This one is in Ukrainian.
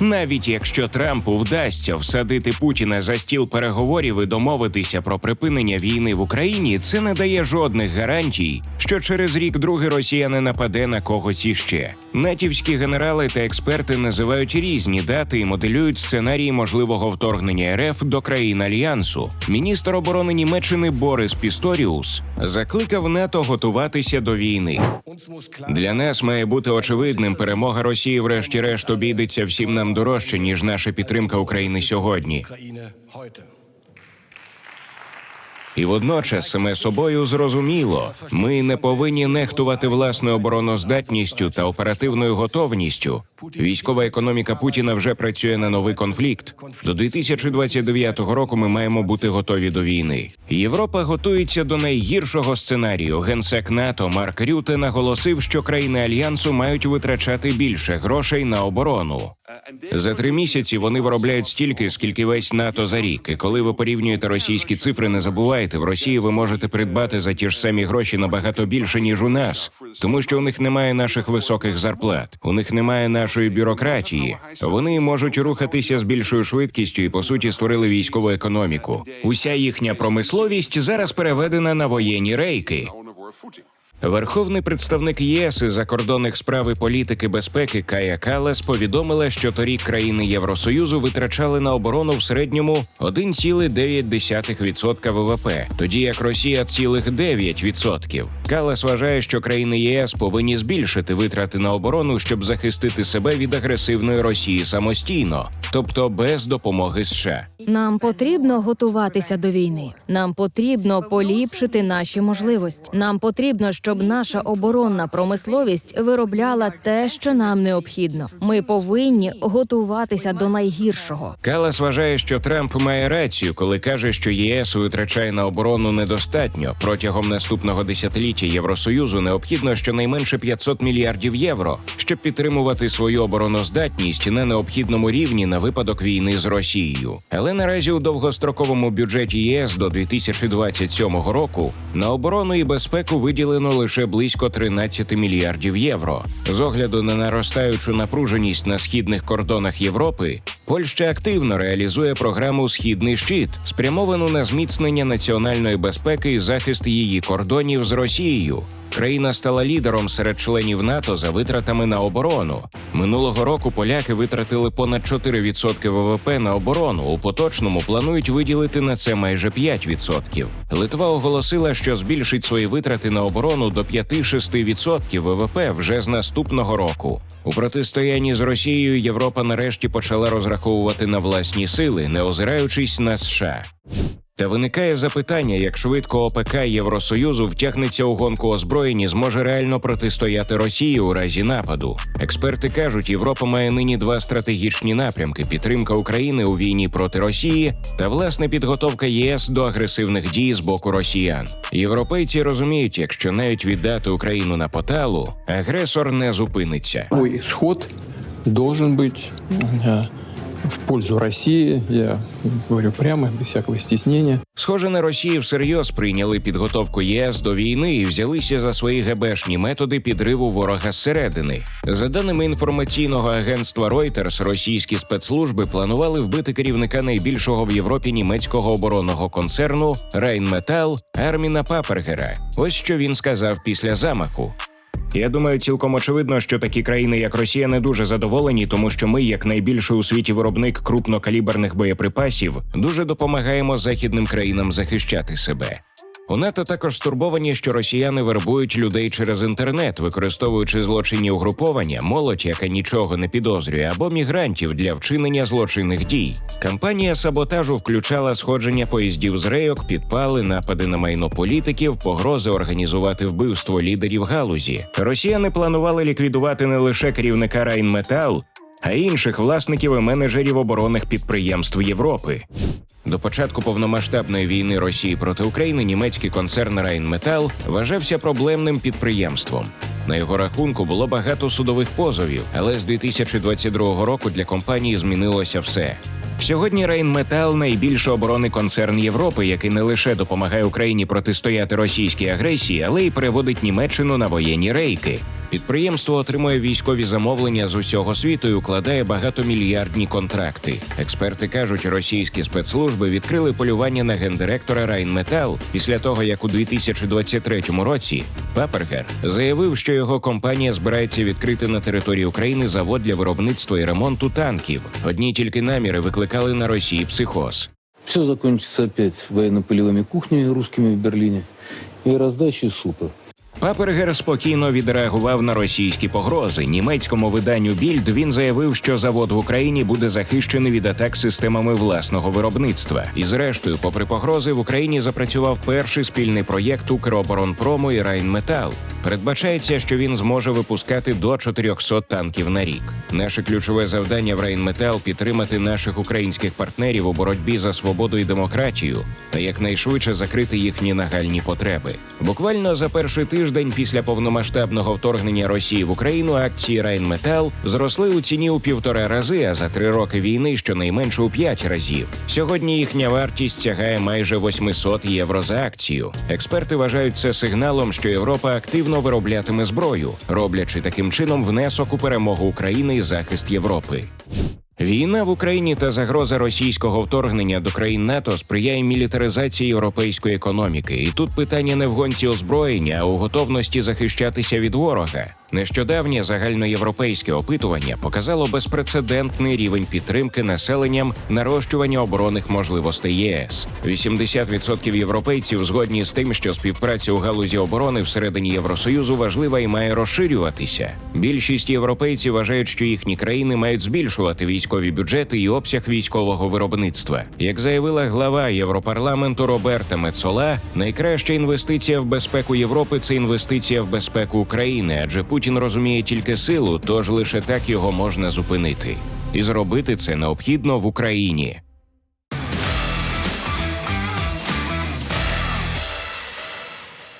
Навіть якщо Трампу вдасться всадити Путіна за стіл переговорів і домовитися про припинення війни в Україні, це не дає жодних гарантій, що через рік другий Росія не нападе на когось іще. Натівські генерали та експерти називають різні дати і моделюють сценарії можливого вторгнення РФ до країн альянсу. Міністр оборони Німеччини Борис Пісторіус закликав НАТО готуватися до війни. Для нас має бути очевидним, перемога Росії, врешті-решт, обійдеться всім нам дорожче, ніж наша підтримка України сьогодні. І водночас саме собою зрозуміло, ми не повинні нехтувати власною обороноздатністю та оперативною готовністю. Військова економіка Путіна вже працює на новий конфлікт. До 2029 року ми маємо бути готові до війни. Європа готується до найгіршого сценарію. Генсек НАТО Марк Рюте наголосив, що країни альянсу мають витрачати більше грошей на оборону. За три місяці вони виробляють стільки, скільки весь НАТО за рік. І коли ви порівнюєте російські цифри, не забувайте, в Росії ви можете придбати за ті ж самі гроші набагато більше ніж у нас, тому що у них немає наших високих зарплат, у них немає нашої бюрократії. Вони можуть рухатися з більшою швидкістю і по суті створили військову економіку. Уся їхня промисловість зараз переведена на воєнні рейки. Верховний представник єС із закордонних справ і політики безпеки Кая Калас повідомила, що торік країни Євросоюзу витрачали на оборону в середньому 1,9% ВВП, тоді як Росія цілих 9%. Калас вважає, що країни ЄС повинні збільшити витрати на оборону, щоб захистити себе від агресивної Росії самостійно, тобто без допомоги США. Нам потрібно готуватися до війни. Нам потрібно поліпшити наші можливості. Нам потрібно, щоб наша оборонна промисловість виробляла те, що нам необхідно. Ми повинні готуватися до найгіршого. Калас вважає, що Трамп має рацію, коли каже, що ЄС витрачає на оборону недостатньо. Протягом наступного десятиліття Євросоюзу необхідно щонайменше 500 мільярдів євро, щоб підтримувати свою обороноздатність на необхідному рівні на випадок війни з Росією. Але наразі у довгостроковому бюджеті ЄС до 2027 року на оборону і безпеку виділено лише близько 13 мільярдів євро. З огляду на наростаючу напруженість на східних кордонах Європи, Польща активно реалізує програму Східний щит, спрямовану на зміцнення національної безпеки і захист її кордонів з Росією. Країна стала лідером серед членів НАТО за витратами на оборону. Минулого року поляки витратили понад 4% ВВП на оборону. У поточному планують виділити на це майже 5%. Литва оголосила, що збільшить свої витрати на оборону до 5-6% ВВП вже з наступного року. У протистоянні з Росією Європа нарешті почала розраховувати на власні сили, не озираючись на США. Та виникає запитання, як швидко ОПК Євросоюзу втягнеться у гонку озброєнь і зможе реально протистояти Росії у разі нападу. Експерти кажуть, Європа має нині два стратегічні напрямки: підтримка України у війні проти Росії та власне підготовка ЄС до агресивних дій з боку росіян. Європейці розуміють, якщо навіть віддати Україну на поталу, агресор не зупиниться. Ой, должен быть э, в пользу России. Я говорю прямо, без всякого стеснения. Схоже, на Росії всерйоз прийняли підготовку ЄС до війни і взялися за свої ГБшні методи підриву ворога зсередини. За даними інформаційного агентства Reuters, російські спецслужби планували вбити керівника найбільшого в Європі німецького оборонного концерну Райнметал Арміна Папергера. Ось що він сказав після замаху. Я думаю, цілком очевидно, що такі країни, як Росія, не дуже задоволені, тому що ми, як найбільший у світі виробник крупнокаліберних боєприпасів, дуже допомагаємо західним країнам захищати себе. У НАТО також стурбовані, що росіяни вербують людей через інтернет, використовуючи злочинні угруповання, молодь, яка нічого не підозрює, або мігрантів для вчинення злочинних дій. Кампанія саботажу включала сходження поїздів з рейок, підпали, напади на майно політиків, погрози організувати вбивство лідерів галузі. Росіяни планували ліквідувати не лише керівника Райнметал, а й інших власників і менеджерів оборонних підприємств Європи. До початку повномасштабної війни Росії проти України німецький концерн Rheinmetall вважався проблемним підприємством. На його рахунку було багато судових позовів, але з 2022 року для компанії змінилося все. Сьогодні Rheinmetall – найбільший оборонний концерн Європи, який не лише допомагає Україні протистояти російській агресії, але й переводить Німеччину на воєнні рейки. Підприємство отримує військові замовлення з усього світу і укладає багатомільярдні контракти. Експерти кажуть, російські спецслужби відкрили полювання на гендиректора Райнметал після того, як у 2023 році Папергер заявив, що його компанія збирається відкрити на території України завод для виробництва і ремонту танків. Одні тільки наміри викликали на Росії психоз. Все закончится опять военно-полевыми кухнями русскими в Берлине и раздачей супа. Папергер спокійно відреагував на російські погрози. Німецькому виданню Більд він заявив, що завод в Україні буде захищений від атак системами власного виробництва. І зрештою, попри погрози, в Україні запрацював перший спільний проєкт Укроборонпрому і Райнметал. Передбачається, що він зможе випускати до 400 танків на рік. Наше ключове завдання в Райнметал підтримати наших українських партнерів у боротьбі за свободу і демократію та якнайшвидше закрити їхні нагальні потреби. Буквально за перший тиждень після повномасштабного вторгнення Росії в Україну акції Райнметал зросли у ціні у півтора рази, а за три роки війни щонайменше у п'ять разів. Сьогодні їхня вартість сягає майже 800 євро за акцію. Експерти вважають це сигналом, що Європа активно вироблятиме зброю, роблячи таким чином внесок у перемогу України і захист Європи. Війна в Україні та загроза російського вторгнення до країн НАТО сприяє мілітаризації європейської економіки. І тут питання не в гонці озброєння, а у готовності захищатися від ворога. Нещодавнє загальноєвропейське опитування показало безпрецедентний рівень підтримки населенням нарощування оборонних можливостей ЄС. 80% європейців згодні з тим, що співпраця у галузі оборони всередині Євросоюзу важлива і має розширюватися. Більшість європейців вважають, що їхні країни мають збільшувати військові бюджети і обсяг військового виробництва. Як заявила глава Європарламенту Роберта Мецола, найкраща інвестиція в безпеку Європи це інвестиція в безпеку України, адже Путін розуміє тільки силу, тож лише так його можна зупинити. І зробити це необхідно в Україні.